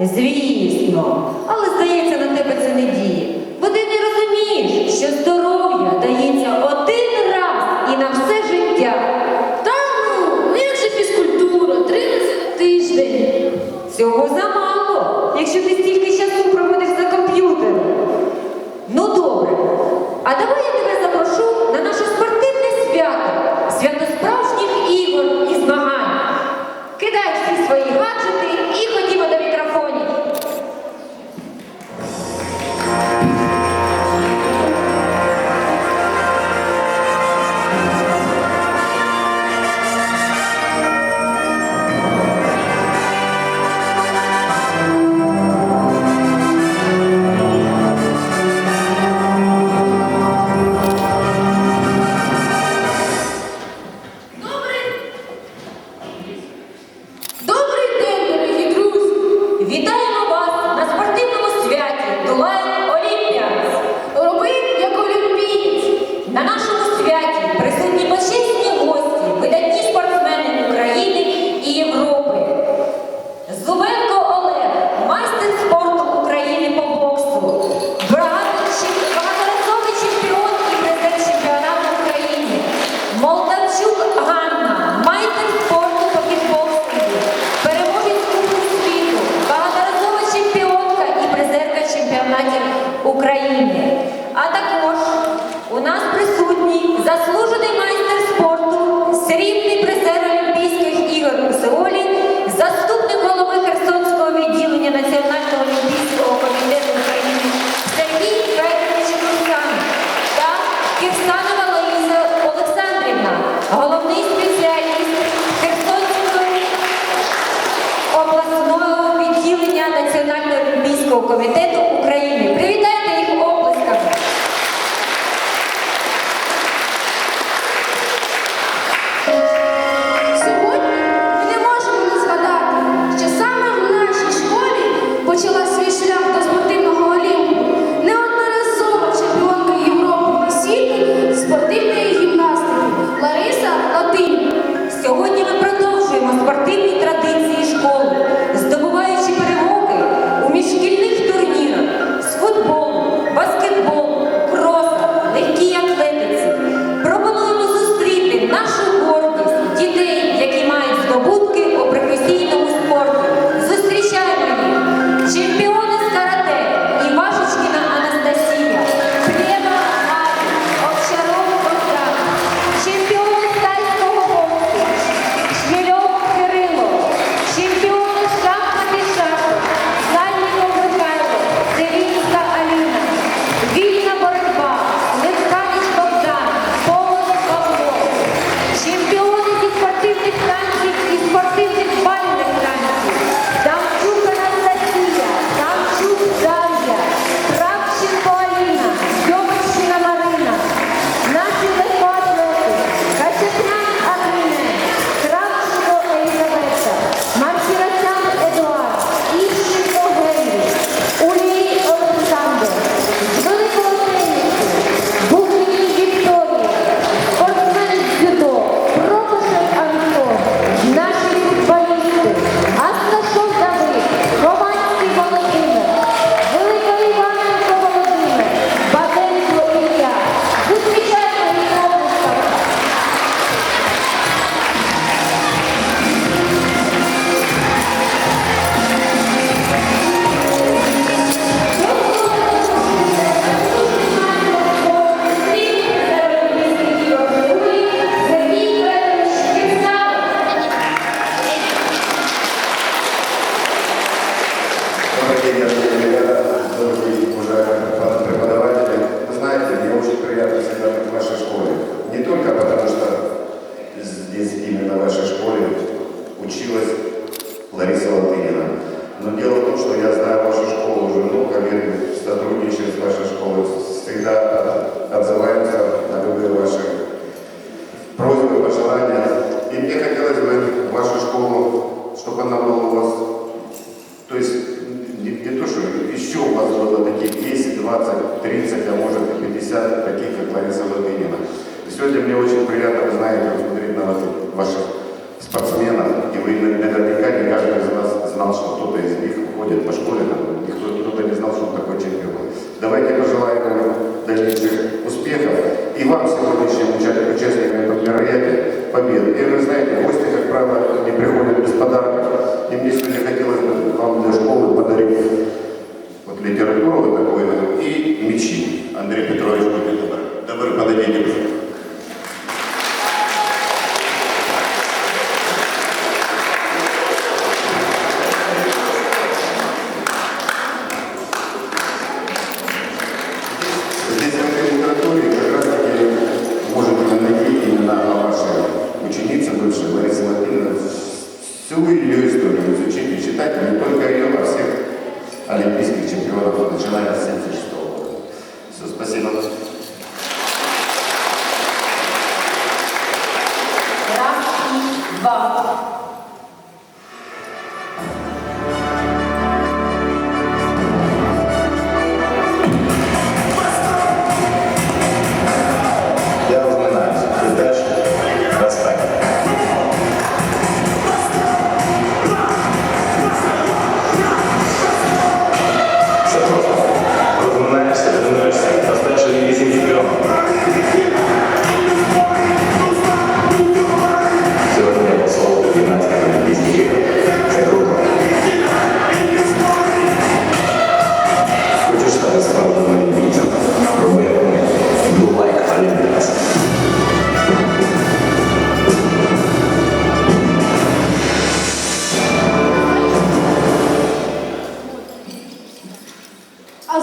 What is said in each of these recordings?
Звісно, але здається, на тебе це не діє. Національного олімпійського комітету України. Действительно, мне очень приятно, вы знаете, смотреть на вас, ваших спортсменов. И вы наверняка не каждый из вас знал, что кто-то из них ходит по школе, там, никто, кто-то не знал, что он такой чемпион. Давайте пожелаем вам дальнейших успехов. И вам, сегодняшним участникам этого мероприятия, побед. И вы знаете, гости, как правило, не приходят без подарков. И мне сегодня хотелось бы вам для школы подарить вот литературу вот такую и мечи. Андрей Петрович будет добр. Добрый понедельник.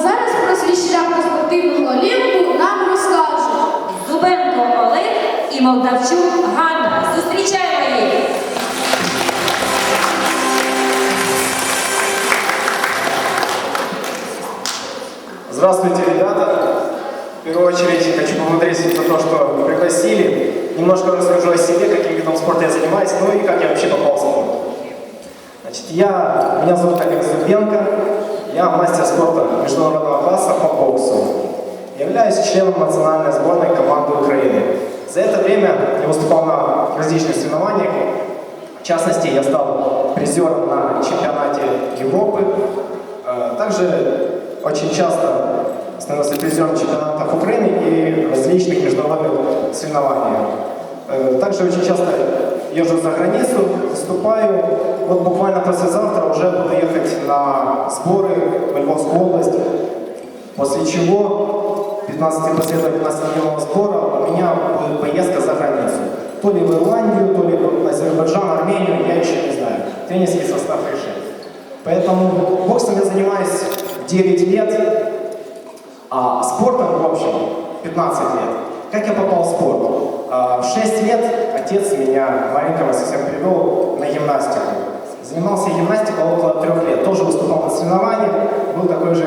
зараз про свій шлях до спортивного олімпу нам розкажуть. Зубенко Олег і Молдавчук Ганна. Зустрічаємо їх! Здравствуйте, ребята. В первую очередь хочу поблагодарить за то, что пригласили. Немножко расскажу о себе, каким видом спорта я занимаюсь, ну и как я вообще попал в спорт. Значит, я, меня зовут Олег Зубенко, я мастер спорта международного класса по боксу. Являюсь членом национальной сборной команды Украины. За это время я выступал на различных соревнованиях. В частности, я стал призером на чемпионате Европы. Также очень часто становился призером чемпионатов Украины и различных международных соревнований. Также очень часто езжу за границу, выступаю. Вот буквально послезавтра уже буду ехать на сборы в Львовскую область. После чего 15 последовательного сбора у меня будет поездка за границу. То ли в Ирландию, то ли в Азербайджан, Армению, я еще не знаю. Тренерский состав решит. Поэтому боксом я занимаюсь 9 лет, а спортом в общем 15 лет. Как я попал в спорт? А, В 6 лет отец меня маленького совсем привел на гимнастику. Занимался гимнастикой около трех лет. Тоже выступал на соревнованиях. Был такой же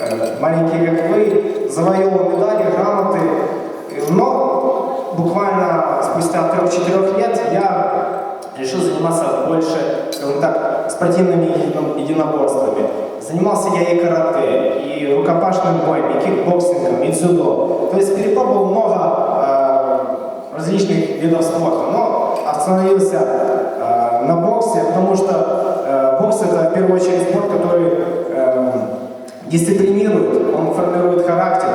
э, маленький, как вы. Завоевал медали, грамоты. Но буквально спустя трех-четырех лет я решил заниматься больше, скажем так, спортивными еди- единоборствами. Занимался я и карате, и рукопашным боем, и кикбоксингом, и дзюдо. То есть перепробовал много э, различных видов спорта, но остановился э, на боксе, потому что э, бокс это в первую очередь спорт, который э, дисциплинирует, он формирует характер.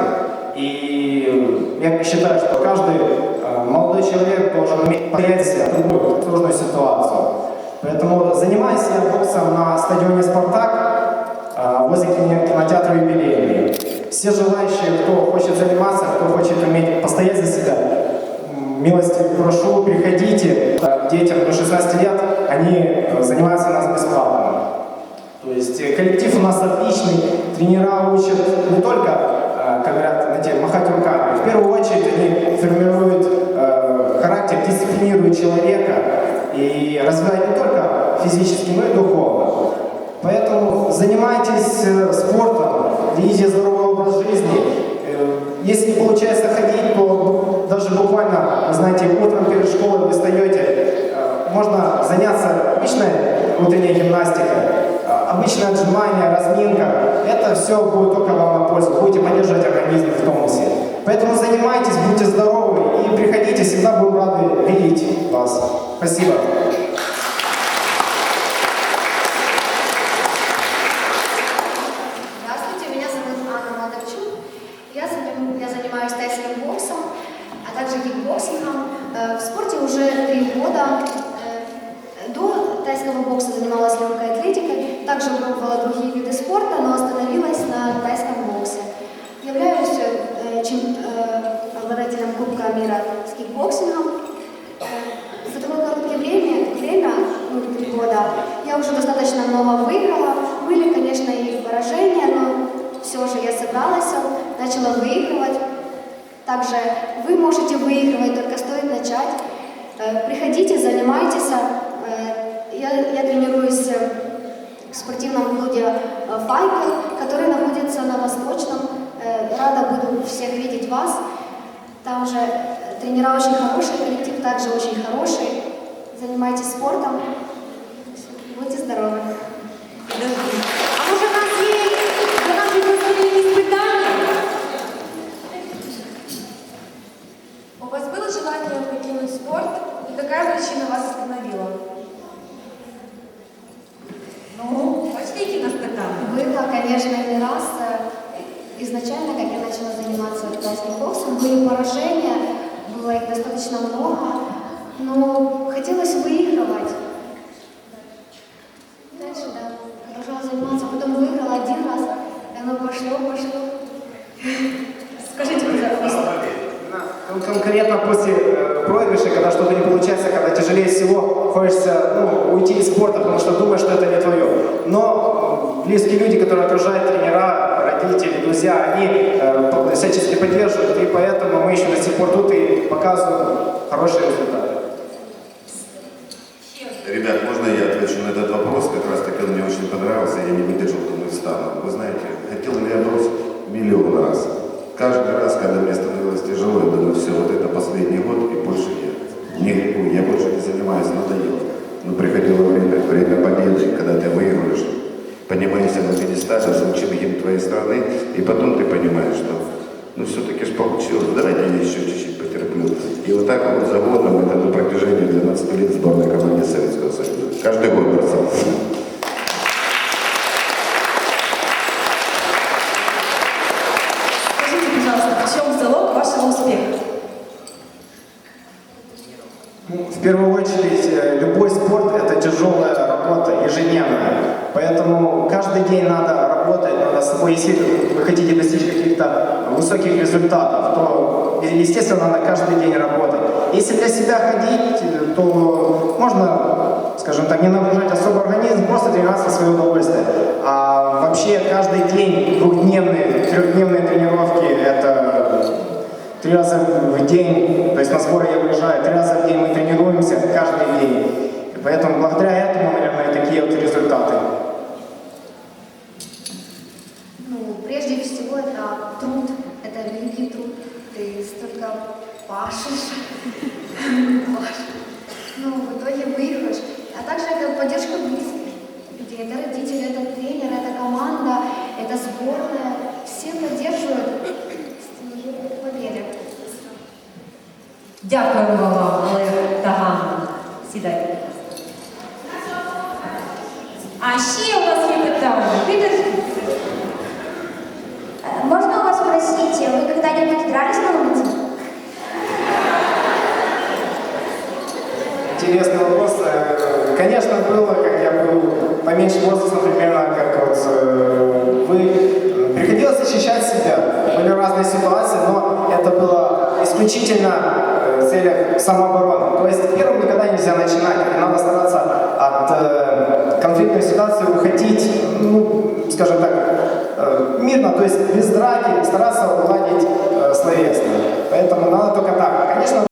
И я считаю, что каждый молодой человек должен уметь понять себя в любую сложную ситуацию. Поэтому занимаюсь я боксом на стадионе «Спартак» э, возле кино- кинотеатра «Юбилейный». Все желающие, кто хочет заниматься, кто хочет уметь постоять за себя, милости прошу, приходите. Детям до 16 лет, они э, занимаются у нас бесплатно. То есть э, коллектив у нас отличный, тренера учат не только, э, как говорят, знаете, махать руками. В первую очередь они формируют характер, дисциплинируют человека и развивают не только физически, но и духовно. Поэтому занимайтесь э, спортом, ведите здоровый образ жизни. Э, Если получается ходить, то даже буквально, знаете, утром перед школой вы встаете, э, можно заняться обычной утренней гимнастикой, а, обычное отжимание, разминка. Это все будет только вам на пользу. Будете поддерживать организм в тонусе. Поэтому занимайтесь, будьте здоровы и приходите, всегда будем рады видеть вас. Спасибо. Здравствуйте, меня зовут Анна Молодовчук. Я, заним- я занимаюсь тайским боксом, а также кикбоксингом. Э, В спорте уже три года. Э, До тайского бокса занималась легкой атлетикой, также пробовала другие виды спорта, но остановилась на тайском боксе. Являюсь э, чем- э, обладателем Кубка мира с кикбоксингом. Э, За такое короткое время, время, ну, три года, я уже достаточно много выиграла. Были, конечно, и поражения, но все же я собралась, начала выигрывать. Также вы можете выигрывать, только стоит начать. Э, Приходите, занимайтесь. Э, Я, я тренируюсь э, в спортивном клубе «Файка», который находится на Восточном. Э, Рада буду всех видеть вас. Там же э, тренера очень хороший, коллектив также очень хороший. Занимайтесь спортом. Будьте здоровы. Питання? Было, конечно, не раз. Э, Изначально, как я начала заниматься тайским боксом, были поражения, было их достаточно много, но хотелось выигрывать. Дальше, да, продолжала заниматься, потом выиграла один раз, и оно пошло, пошло. Скажіть, пожалуйста. Конкретно после э, проигрыша, когда что-то не получается, когда тяжелее всего, хочется ну, уйти из спорта, потому что думаешь, что это не э, близкие люди, которые окружают тренера, родители, друзья, они э, всячески поддерживают, и поэтому мы еще до сих пор тут и показываем хорошие результаты. Ребят, можно я отвечу на этот вопрос? Как раз таки он мне очень понравился, я не выдержал, думаю, встану. Вы знаете, хотел ли я бросить миллион раз. Каждый раз, когда мне становилось тяжело, я думаю, все, вот это последний год и больше нет. Не я больше не занимаюсь, надоело. Но приходило время, время победы, когда ты выигрываешь, поднимаешься на пьедестале, звучит гимн твоей страны, и потом ты понимаешь, что ну все-таки получилось, давайте я еще чуть-чуть потерплю. И вот так вот за годом, это на протяжении 12 лет сборной команды Советского Союза. Каждый год бросал. Скажите, пожалуйста, в чем залог вашего успеха? Ну, В первую очередь, э, любой спорт – это тяжелая работа, ежедневная. Поэтому каждый день надо собой. Если вы хотите достичь каких-то высоких результатов, то, естественно, надо каждый день работать. Если для себя ходить, э, то можно, скажем так, не нагружать особо организм, просто тренироваться в свое удовольствие. А вообще каждый день двухдневные, трехдневные тренировки – это Три раза в день, то есть на сборы я выезжаю, три раза в день мы тренируемся каждый день. И поэтому благодаря этому, наверное, такие вот результаты. Ну, прежде всего, это труд, это великий труд. Ты столько пашешь, пашешь. Ну, в итоге выигрываешь. А также это поддержка близких людей. Это родители, это тренер, это команда, это сборная. Все поддерживают в победе. Дякуємо вам, Олег та Ганна. Сідайте. А ще у вас є питання. То есть первым никогда нельзя начинать. Надо стараться от э, конфликтной ситуации уходить, ну, скажем так, э, мирно, то есть без драки, стараться уладить э, словесно. Поэтому надо только так. Конечно,